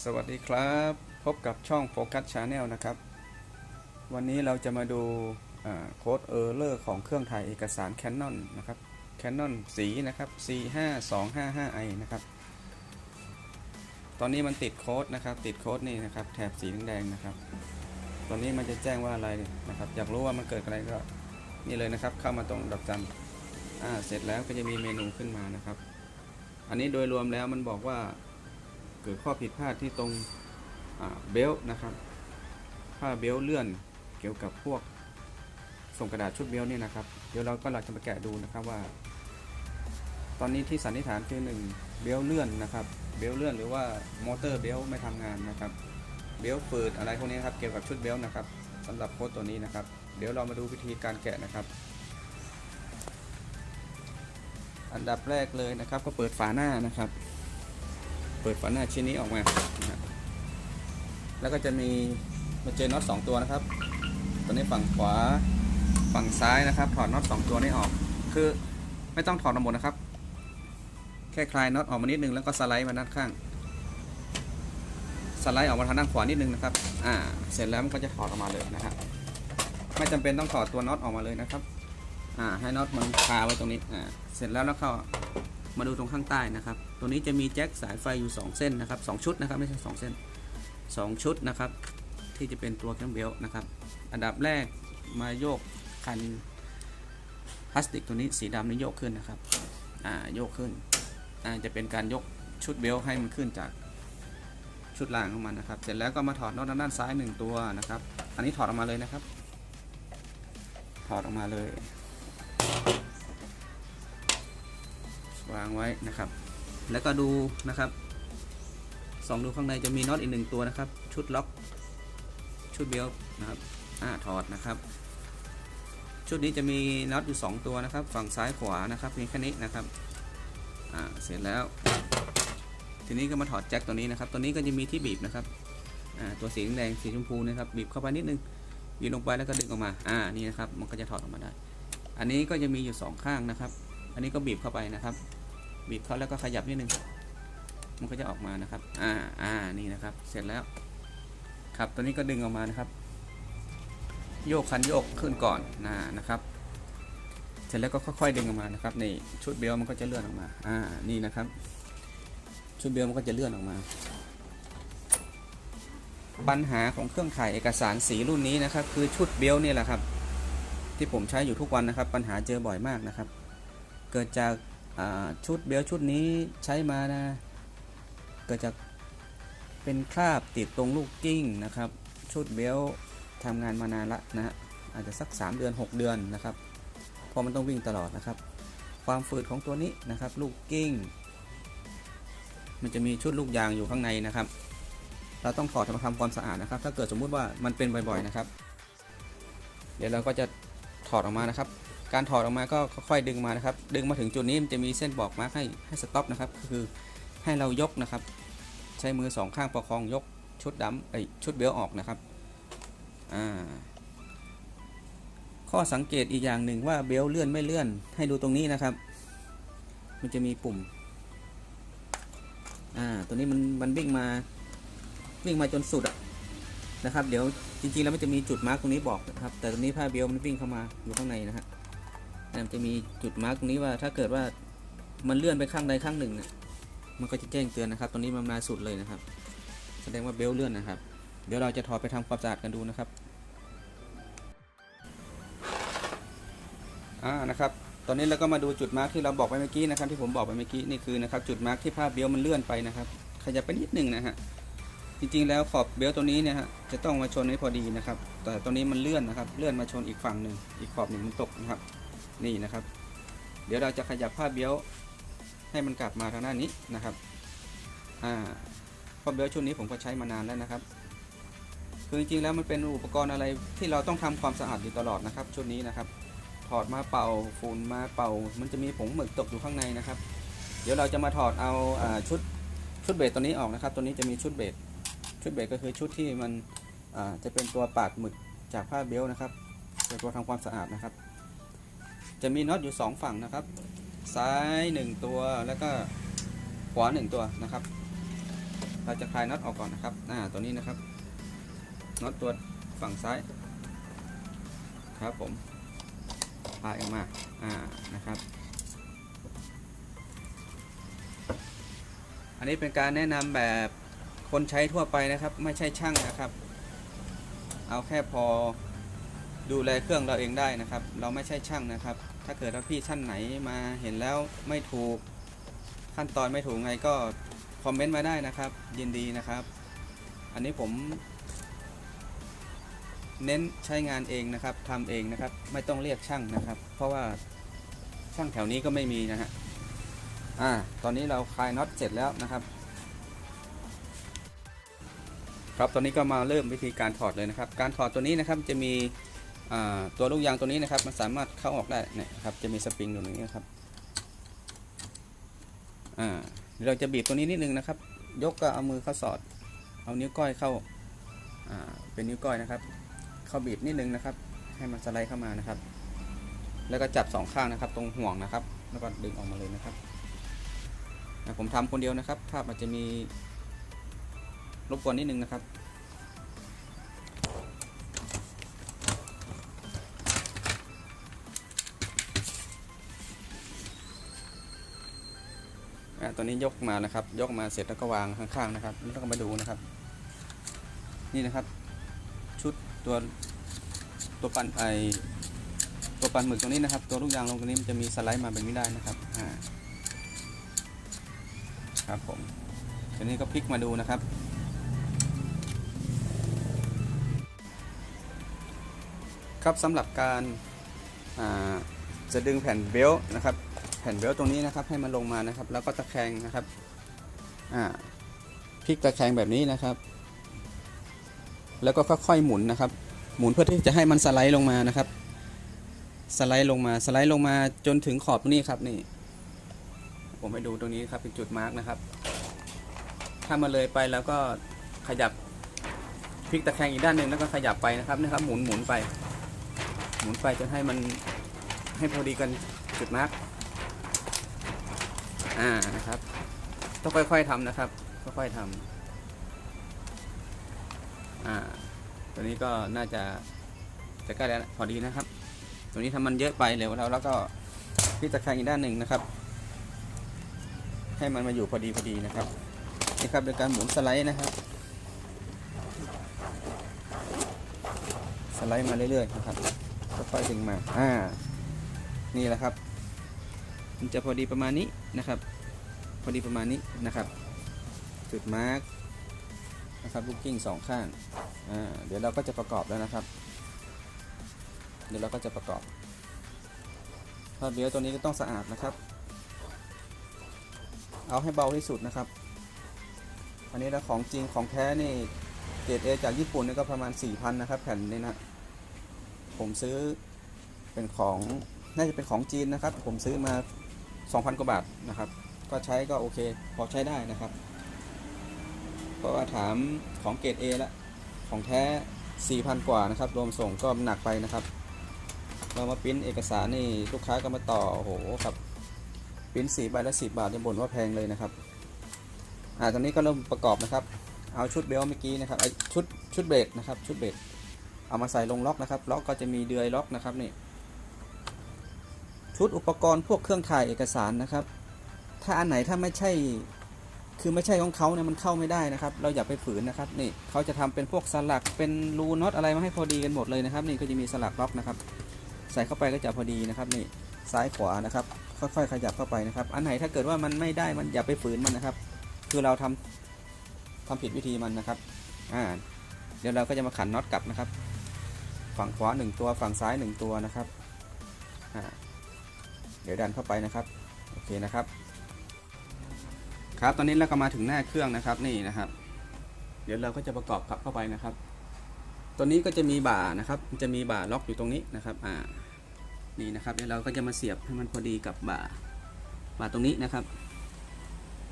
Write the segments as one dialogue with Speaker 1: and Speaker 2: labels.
Speaker 1: สวัสดีครับ พบกับช่องโฟกัสชาแนลนะครับ วันนี้เราจะมาดูโค้ดเออร์เลอร์ของเครื่องถ่ายเอกสาร Canon นะครับ Canon สีนะครับ C5255i นะครับ ตอนนี้มันติดโค้ดนะครับ ติดโค้ดนี่นะครับ แถบสีแดงนะครับ ตอนนี้มันจะแจ้งว่าอะไรนะครับ อยากรู้ว่ามันเกิดอะไรก็นี่เลยนะครับ เข้ามาตรงดอกจันอ่าเสร็จแล้วก็จะมีเมนูขึ้นมานะครับ อันนี้โดยรวมแล้วมันบอกว่า เกิดข้อผิดพลาดที่ตรงเบล์นะครับผ้าเบล์เลื่อนเกี่ยวกับพวกส่งกระดาษชุดเบล์นี่นะครับ เดี๋ยวเราก็เราจะมาแกะดูนะครับว่า ตอนนี้ที่สันนิษฐานคือหนึ่งเบล์เลื่อนนะครับ เบล์เลื่อนหรือว่ามอเตอร์เบล์ไม่ทำงานนะครับ เบลต์ฝืดอะไรพวกนี้นะครับเกี่ยวกับชุดเบล์นะครับสำหรับโค้ดตัวนี้นะครับ เดี๋ยวเรามาดูวิธีการแกะนะครับอันดับแรกเลยนะครับก็เปิดฝาหน้านะครับ เปิดฝาหน้าชิ้นนี้ออกมานะแล้วก็จะมีมาเจอน็อตสองตัวนะครับ ตัวนี้ฝั่งขวาฝั่งซ้ายนะครับ ถอดน็อตสองตัวนี้ออก คือไม่ต้องถอดทั้งหมดนะครับ แค่คลายน็อตออกมานิดนึงแล้วก็สไลด์มาด้านข้าง สไลด์ออกมาทางด้านขวานิดนึงนะครับ อ่า เสร็จแล้วมันก็จะถอดออกมาเลยนะครับ ไม่จำเป็นต้องถอดตัวน็อตออกมาเลยนะครับ อ่า ให้น็อตมันคาไว้ตรงนี้ อ่า เสร็จแล้วแล้วเข้ามาดูตรงข้างใต้นะครับ ตัวนี้จะมีแจ็คสายไฟอยู่ 2 เส้นนะครับ2ชุดนะครับไม่ใช่2เส้น 2 ชุดนะครับ ที่จะเป็นตัวแคมเบลนะครับ อันดับแรกมาโยกคันพลาสติกตัวนี้สีดำนี่โยกขึ้นนะครับอ่าโยกขึ้นอ่าจะเป็นการยกชุดเบลให้มันขึ้นจากชุดล่างของมันนะครับ เสร็จแล้วก็มาถอดน็อตด้านซ้าย 1 ตัวนะครับ อันนี้ถอดออกมาเลยนะครับ ถอดออกมาเลยวางไว้นะครับ แล้วก็ดูนะครับส่องดูข้างในจะมีน็อตอีกหนึ่งตัวนะครับ ชุดล็อก ชุดเบลนะครับอ่าถอดนะครับ ชุดนี้จะมีน็อตอยู่ 2 ตัวนะครับ ฝั่งซ้ายขวานะครับมีแค่นี้นะครับอ่าเสร็จแล้ว ทีนี้ก็มาถอดแจ็คตัวนี้นะครับ ตัวนี้ก็จะมีที่บีบนะครับอ่าตัวสีแดงสีชมพูนะครับบีบเข้าไปนิดนึงบีบลงไปแล้วก็ดึงออกมาอ่านี่นะครับมันก็จะถอดออกมาได้ อันนี้ก็จะมีอยู่สองข้างนะครับ อันนี้ก็บีบเข้าไปนะครับ บีบเขาแล้วก็ขยับนิดนึงมันก็จะออกมานะครับ อ่าอ่านี่นะครับ เสร็จแล้ว ครับตัวนี้ก็ดึงออกมานะครับ โยกคันโยกขึ้นก่อนนะนะครับ เสร็จแล้วก็ค่อยๆดึงออกมานะครับนี่ชุดเบลมันก็จะเลื่อนออกมา อ่า นี่นะครับ ชุดเบลมันก็จะเลื่อนออกมา ปัญหาของเครื่องถ่ายเอกสารสีรุ่นนี้นะครับ คือชุดเบลนี่แหละครับ ที่ผมใช้อยู่ทุกวันนะครับ ปัญหาเจอบ่อยมากนะครับ เกิดจาก ชุดเบลชุดนี้ใช้มานะ เกิดจากเป็นคราบติดตรงลูกกิ้งนะครับ ชุดเบลทำงานมานานละนะฮะอาจจะสัก 3 เดือน 6 เดือนนะครับเพราะมันต้องวิ่งตลอดนะครับ ความฝืดของตัวนี้นะครับ ลูกกิ้ง มันจะมีชุดลูกยางอยู่ข้างในนะครับ เราต้องถอดมาทำความสะอาดนะครับ ถ้าเกิดสมมุติว่ามันเป็นบ่อยๆนะครับ เดี๋ยวเราก็จะถอดออกมานะครับ การถอดออกมาก็ค่อยดึงมานะครับ ดึงมาถึงจุดนี้มันจะมีเส้นบอกมาร์คให้ให้สต็อปนะครับคือให้เรายกนะครับ ใช้มือสองข้างประคองยกชุดดำไอชุดเบลออกนะครับอ่าข้อสังเกตอีกอย่างหนึ่งว่าเบลเลื่อนไม่เลื่อน ให้ดูตรงนี้นะครับ มันจะมีปุ่มอ่าตัวนี้มันมันวิ่งมาวิ่งมาจนสุดอะนะครับ เดี๋ยวจริงๆแล้วมันจะมีจุดมาร์กตรงนี้บอกนะครับ แต่ตรงนี้ผ้าเบลมันวิ่งเข้ามาอยู่ข้างในนะฮะ มันจะมีจุดมาร์กตรงนี้ว่าถ้าเกิดว่ามันเลื่อนไปข้างใดข้างหนึ่งเนี่ยมันก็จะแจ้งเตือนนะครับตรงนี้มันมาสุดเลยนะครับ แสดงว่าเบลเลื่อนนะครับ เดี๋ยวเราจะถอดไปทำความสะอาดกันดูนะครับอ่านะครับ ตอนนี้เราก็มาดูจุดมาร์กที่เราบอกไปเมื่อกี้นะครับ ที่ผมบอกไปเมื่อกี้นี่คือนะครับ จุดมาร์กที่ภาพเบลมันเลื่อนไปนะครับ ขยับไปนิดหนึ่งนะฮะจริงๆแล้วขอบเบลตัวนี้เนี่ยฮะจะต้องมาชนให้พอดีนะครับ แต่ตอนนี้มันเลื่อนนะครับ เลื่อนมาชนอีกฝั่งหนึ่งอีกขอบหนึ่งมันตกนะครับ นี่นะครับ เดี๋ยวเราจะขยับผ้าเบี้ยวให้มันกลับมาทางด้านนี้นะครับอ่าผ้าเบี้ยวชุดนี้ผมก็ใช้มานานแล้วนะครับคือจริงๆแล้วมันเป็นอุปกรณ์อะไรที่เราต้องทำความสะอาดอยู่ตลอดนะครับ ชุดนี้นะครับ ถอดมาเป่าฝุ่นมาเป่า มันจะมีผงหมึกตกอยู่ข้างในนะครับ เดี๋ยวเราจะมาถอดเอาอาชุดชุดเบสตัวนี้ออกนะครับ ตัวนี้จะมีชุดเบสชุดเบสก็คือชุดที่มันจะเป็นตัวปาดหมึกจากผ้าเบลนะครับเป็นตัวทำความสะอาดนะครับ จะมีน็อตอยู่ 2 ฝั่งนะครับ ซ้าย 1 ตัวแล้วก็ขวา 1 ตัวนะครับ เราจะคลายน็อตออกก่อนนะครับอ่าตัวนี้นะครับน็อตตัวฝั่งซ้าย ครับผมคลายออกมาอ่านะครับ อันนี้เป็นการแนะนำแบบคนใช้ทั่วไปนะครับ ไม่ใช่ช่างนะครับ เอาแค่พอดูแลเครื่องเราเองได้นะครับ เราไม่ใช่ช่างนะครับ ถ้าเกิดว่าพี่ท่านไหนมาเห็นแล้วไม่ถูกขั้นตอนไม่ถูกไงก็คอมเมนต์มาได้นะครับ ยินดีนะครับ อันนี้ผม เน้นใช้งานเองนะครับทำเองนะครับ ไม่ต้องเรียกช่างนะครับ เพราะว่าช่างแถวนี้ก็ไม่มีนะฮะอ่าตอนนี้เราคลายน็อตเสร็จแล้วนะครับ ครับตอนนี้ก็มาเริ่มวิธีการถอดเลยนะครับ การถอดตัวนี้นะครับจะมี ตัวลูกยางตัวนี้นะครับมันสามารถเข้าออกได้เนี่ยครับจะมีสปริงอยู่ตรงนี้นครับเราจะบีบตัวนี้นิดนึงนะครับ ยกก็เอามือเข้าสอด เอานิ้วก้อยเข้าเป็นนิ้วก้อยนะครับ เข้าบีบนิดนึงนะครับ ให้มันสไลด์เข้ามานะครับ แล้วก็จับสองข้างนะครับ ตรงห่วงนะครับ แล้วก็ดึงออกมาเลยนะครับผมทำคนเดียวนะครับ ภาพอาจจะมีรบกวนนิดนึงนะครับ อะตัวนี้ยกมานะครับ ยกมาเสร็จแล้วก็วางข้างๆนะครับแล้วก็มาดูนะครับ นี่นะครับ ชุดตัวตัวปั่นไอตัวปั่นหมึกตรงนี้นะครับ ตัวลูกยางลงตรงนี้มันจะมีสไลด์มาเป็นไม่ได้นะครับอ่าครับผมทีนี้ก็พลิกมาดูนะครับครับสำหรับการอ่าจะดึงแผ่นเบลต์นะครับ แผ่นเบลต์ตรงนี้นะครับ ให้มันลงมานะครับ แล้วก็ตะแคงนะครับอ่าพลิกตะแคงแบบนี้นะครับ แล้วก็ค่อยๆหมุนนะครับ หมุนเพื่อที่จะให้มันสไลด์ลงมานะครับ สไลด์ลงมาสไลด์ลงมาจนถึงขอบนี้ครับนี่ ผมให้ดูตรงนี้ครับเป็นจุดมาร์กนะครับ ถ้ามาเลยไปแล้วก็ขยับพลิกตะแคงอีกด้านหนึ่งแล้วก็ขยับไปนะครับนะครับหมุนหมุนไป หมุนไปจนให้มันให้พอดีกันจุดมาร์ก อ่านะครับ ต้องค่อยๆทำนะครับ ค่อยๆทำอ่า ตัวนี้ก็น่าจะจะใกล้แล้วพอดีนะครับ ตัวนี้ถ้ามันเยอะไปเร็วแล้วแล้วก็พลิกตะแคงอีกด้านหนึ่งนะครับ ให้มันมาอยู่พอดีพอดีนะครับนี่ครับโดยการหมุนสไลด์นะครับ สไลด์มาเรื่อยๆนะครับค่อยๆดึงมาอ่านี่แหละครับ มันจะพอดีประมาณนี้นะครับ พอดีประมาณนี้นะครับ จุดมาร์กนะครับลูกกิ้งสองข้างอ่าเดี๋ยวเราก็จะประกอบแล้วนะครับ เดี๋ยวเราก็จะประกอบผ้าเบลต์ตัวนี้ก็ต้องสะอาดนะครับ เอาให้เบาที่สุดนะครับ อันนี้แล้วของจริงของแท้นี่เกรดเอจากญี่ปุ่นนี่ก็ประมาณ 4,000 นะครับ แผ่นนี้นะ ผมซื้อเป็นของ น่าจะเป็นของจีนนะครับ ผมซื้อมา 2,000 กว่าบาทนะครับ ก็ใช้ก็โอเค พอใช้ได้นะครับ เพราะว่าถามของเกรด A ล้วของแท้ 4,000 กว่านะครับ รวมส่งก็หนักไปนะครับเรามาปริ้นเอกสารนี่ลูกค้าก็มาต่อ โอ้โหครับปริ้นสีใบละ10บาทยังบ่นว่าแพงเลยนะครับ อ่าตอนนี้ก็เริ่มประกอบนะครับ เอาชุดเบลต์เมื่อกี้นะครับไอชุดชุดเบรกนะครับ ชุดเบรกเอามาใส่ลงล็อกนะครับ ล็อกก็จะมีเดือยล็อกนะครับนี่ ชุดอุปกรณ์พวกเครื่องถ่ายเอกสารนะครับ ถ้าอันไหนถ้าไม่ใช่คือไม่ใช่ของเขาเนี่ยมันเข้าไม่ได้นะครับ เราอย่าไปฝืนนะครับนี่เขาจะทำเป็นพวกสลักเป็นรูน็อตอะไรมาให้พอดีกันหมดเลยนะครับ นี่ก็จะมีสลักล็อกนะครับ ใส่เข้าไปก็จะพอดีนะครับนี่ซ้ายขวานะครับ ค่อยๆขยับเข้าไปนะครับ อันไหนถ้าเกิดว่ามันไม่ได้มันอย่าไปฝืนมันนะครับ คือเราทำทำผิดวิธีมันนะครับอ่าเดี๋ยวเราก็จะมาขันน็อตกลับนะครับ ฝั่งขวาหนึ่งตัวฝั่งซ้ายหนึ่งตัวนะครับอ่า เดี๋ยวดันเข้าไปนะครับ โอเคนะครับ ครับตอนนี้เราก็มาถึงหน้าเครื่องนะครับนี่นะครับ เดี๋ยวเราก็จะประกอบกลับเข้าไปนะครับ ตัวนี้ก็จะมีบ่านะครับ จะมีบ่าล็อกอยู่ตรงนี้นะครับ อ่า นี่นะครับเดี๋ยวเราก็จะมาเสียบให้มันพอดีกับบ่า บ่าตรงนี้นะครับ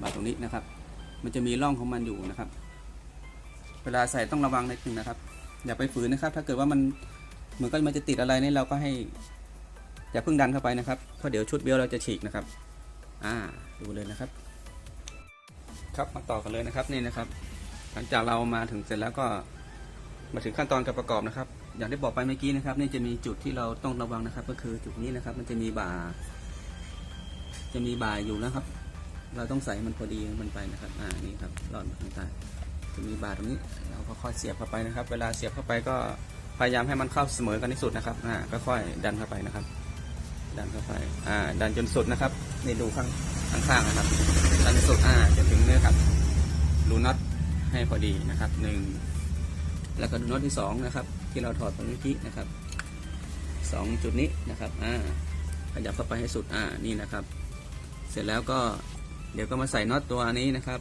Speaker 1: บ่าตรงนี้นะครับ มันจะมีร่องของมันอยู่นะครับ เวลาใส่ต้องระวังนิดนึงนะครับ อย่าไปฝืนนะครับ ถ้าเกิดว่ามันเหมือนกับมันจะติดอะไรนี่เราก็ให้ อย่าเพิ่งดันเข้าไปนะครับเพราะเดี๋ยวชุดเบลเราจะฉีกนะครับ อ่าดูเลยนะครับ ครับมาต่อกันเลยนะครับนี่นะครับ หลังจากเรามาถึงเสร็จแล้วก็มาถึงขั้นตอนการประกอบนะครับ อย่างที่บอกไปเมื่อกี้นะครับ นี่จะมีจุดที่เราต้องระวังนะครับ ก็คือจุดนี้นะครับ มันจะมีบ่า จะมีบ่าอยู่นะครับ เราต้องใส่มันพอดีมันไปนะครับ อ่านี่ครับหลอดมาทางใต้จะมีบ่าตรงนี้ เราก็ค่อยเสียบเข้าไปนะครับ เวลาเสียบเข้าไปก็พยายามให้มันเข้าเสมอกันที่สุดนะครับ อ่าก็ค่อยดันเข้าไปนะครับ ดันเข้าไป อ่า ดันจนสุดนะครับนี่ดูข้างข้างๆนะครับ ดันจนสุด อ่าจะถึงเนี่ยครับรูน็อตให้พอดีนะครับหนึ่งแล้วก็ดูน็อตที่สองนะครับ ที่เราถอดไปเมื่อกี้นะครับสองจุดนี้นะครับ อ่า ขยับเข้าไปให้สุด อ่า นี่นะครับ เสร็จแล้วก็เดี๋ยวก็มาใส่น็อตตัวนี้นะครับ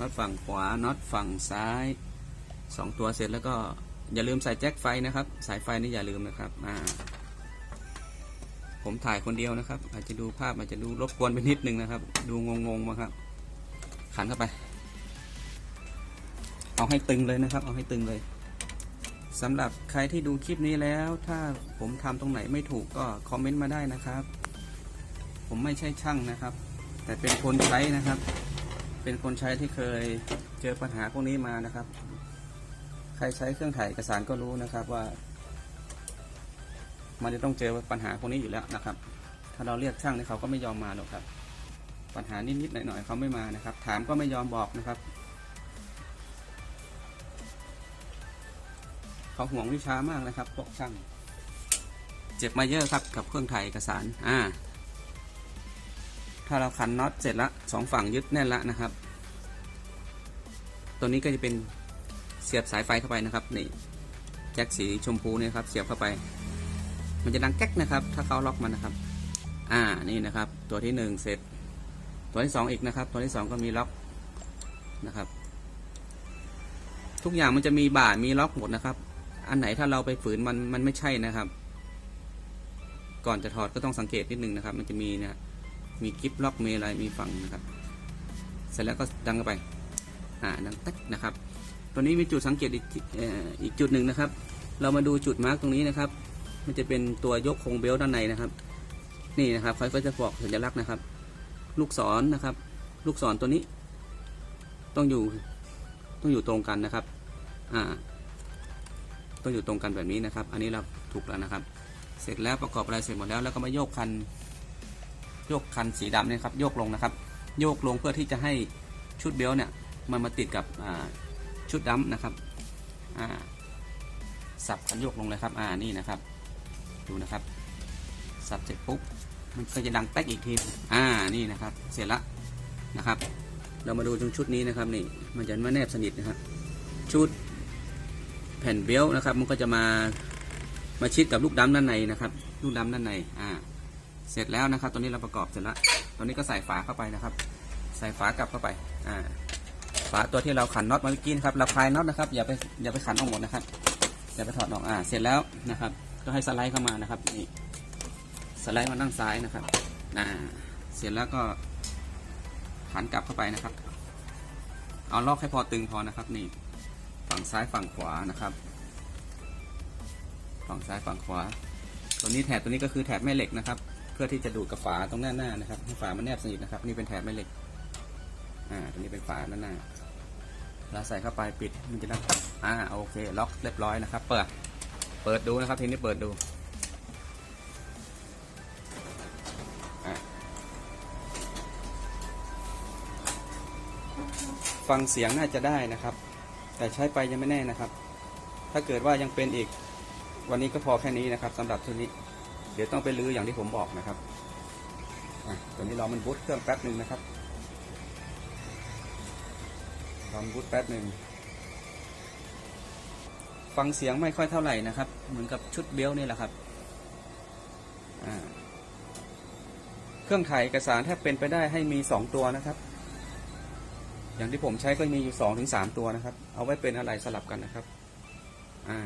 Speaker 1: น็อตฝั่งขวาน็อตฝั่งซ้ายสองตัวเสร็จแล้วก็อย่าลืมใส่แจ็คไฟนะครับ สายไฟนี่อย่าลืมนะครับ อ่า ผมถ่ายคนเดียวนะครับ อาจจะดูภาพอาจจะดูรบกวนไปนิดนึงนะครับ ดูงงๆมาครับ ขันเข้าไป เอาให้ตึงเลยนะครับ เอาให้ตึงเลยสำหรับใครที่ดูคลิปนี้แล้ว ถ้าผมทำตรงไหนไม่ถูกก็คอมเมนต์มาได้นะครับ ผมไม่ใช่ช่างนะครับ แต่เป็นคนใช้นะครับ เป็นคนใช้ที่เคยเจอปัญหาพวกนี้มานะครับ ใครใช้เครื่องถ่ายเอกสารก็รู้นะครับว่า มันจะต้องเจอปัญหาพวกนี้อยู่แล้วนะครับ ถ้าเราเรียกช่างเนี่ยเขาก็ไม่ยอมมาหรอกครับ ปัญหานิดๆหน่อยๆเขาไม่มานะครับ ถามก็ไม่ยอมบอกนะครับเขาห่วงวิชามากนะครับพวกช่าง เจ็บมาเยอะครับกับเครื่องถ่ายเอกสารอ่าถ้าเราขันน็อตเสร็จละสองฝั่งยึดแน่นละนะครับ ตัวนี้ก็จะเป็นเสียบสายไฟเข้าไปนะครับนี่แจ็คสีชมพูเนี่ยครับเสียบเข้าไป มันจะดังแก๊กนะครับ ถ้าเขาล็อกมันนะครับ อ่านี่นะครับ ตัวที่หนึ่งเสร็จ ตัวที่สองอีกนะครับ ตัวที่สองก็มีล็อกนะครับ ทุกอย่างมันจะมีบ่ามีล็อกหมดนะครับ อันไหนถ้าเราไปฝืนมันมันไม่ใช่นะครับ ก่อนจะถอดก็ต้องสังเกตนิดนึงนะครับ มันจะมีนะมีกิฟล็อกมีอะไรมีฝั่งนะครับ เสร็จแล้วก็ดังไป อ่าดังตักนะครับ ตัวนี้มีจุดสังเกตอีกอีกจุดหนึ่งนะครับ เรามาดูจุดมาร์กตรงนี้นะครับ มันจะเป็นตัวยกโครงเบลต์ด้านในนะครับ นี่นะครับเขาก็จะบอกสัญลักษณ์นะครับ ลูกศรนะครับ ลูกศรตัวนี้ ต้องอยู่ต้องอยู่ตรงกันนะครับ อ่า ต้องอยู่ตรงกันแบบนี้นะครับ อันนี้เราถูกแล้วนะครับ เสร็จแล้วประกอบอะไรเสร็จหมดแล้วแล้วก็มาโยกคันโยกคันสีดำเนี่ยครับ โยกลงนะครับ โยกลงเพื่อที่จะให้ชุดเบลต์เนี่ยมันมาติดกับชุดดำนะครับสับคันโยกลงเลยครับ อ่า นี่นะครับ ดูนะครับ สับเสร็จปุ๊บ มันก็จะดังแป๊กอีกที อ่า นี่นะครับ เสร็จละนะครับ เรามาดูตรงชุดนี้นะครับนี่ มันจะมาแนบสนิทนะครับ ชุดแผ่นเบลต์นะครับ มันก็จะมา มาชิดกับลูกดำด้านในนะครับ ลูกดำด้านใน อ่า เสร็จแล้วนะครับ ตอนนี้เราประกอบเสร็จล้วตอนนี้ก็ใส่ฝาเข้าไปนะครับ ใส่ฝากลับเข้าไป อ่า ฝาตัวที่เราขันน็อตมาเมื่อกี้นะครับ เราคลายน็อตนะครับ อย่าไป อย่าไปขันออกหมดนะครับ อย่าไปถอดออก อ่า เสร็จแล้วนะครับ ก็ให้สไลด์เข้ามานะครับนี่สไลด์มาด้านซ้ายนะครับอ่าเสร็จแล้วก็ขันกลับเข้าไปนะครับ เอาลอกให้พอตึงพอนะครับนี่ฝั่งซ้ายฝั่งขวานะครับ ฝั่งซ้ายฝั่งขวา ตัวนี้แถบตัวนี้ก็คือแถบแม่เหล็กนะครับ เพื่อที่จะดูดกับฝาตรงหน้าหน้านะครับให้ฝามันแนบสนิทนะครับ นี่เป็นแถบแม่เหล็กอ่าตัวนี้เป็นฝาด้าหน้าเราใส่เข้าไปปิดมันจะได้อ่าโอเค ล็อกเรียบร้อยนะครับ เปิด เปิดดูนะครับ ทีนี้เปิดดูฟังเสียงน่าจะได้นะครับ แต่ใช้ไปยังไม่แน่นะครับ ถ้าเกิดว่ายังเป็นอีก วันนี้ก็พอแค่นี้นะครับสำหรับชุดนี้ เดี๋ยวต้องไปรื้ออย่างที่ผมบอกนะครับอตอนนี้รอมันบูตเครื่องแป๊บหนึ่งนะครับรอมันบูตแป๊บหนึ่ง ฟังเสียงไม่ค่อยเท่าไหร่นะครับ เหมือนกับชุดเบลต์นี่แหละครับเครื่องถ่ายเอกสารถ้าเป็นไปได้ให้มีสองตัวนะครับ อย่างที่ผมใช้ก็มีอยู่สองถึงสามตัวนะครับ เอาไว้เป็นอะไรสลับกันนะครับ อ่า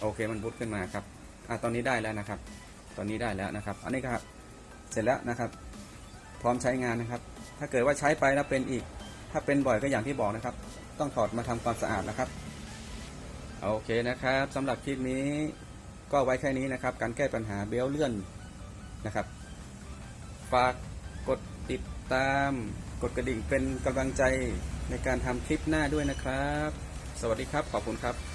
Speaker 1: โอเคมันบูตขึ้นมาครับ อ่าตอนนี้ได้แล้วนะครับ ตอนนี้ได้แล้วนะครับ อันนี้ก็เสร็จแล้วนะครับ พร้อมใช้งานนะครับ ถ้าเกิดว่าใช้ไปแล้วเป็นอีก ถ้าเป็นบ่อยก็อย่างที่บอกนะครับ ต้องถอดมาทำความสะอาดนะครับ โอเคนะครับสำหรับคลิปนี้ก็ไว้แค่นี้นะครับ การแก้ปัญหาเบลเลื่อนนะครับ ฝากกดติดตามกดกระดิ่งเป็นกำลังใจในการทำคลิปหน้าด้วยนะครับ สวัสดีครับ ขอบคุณครับ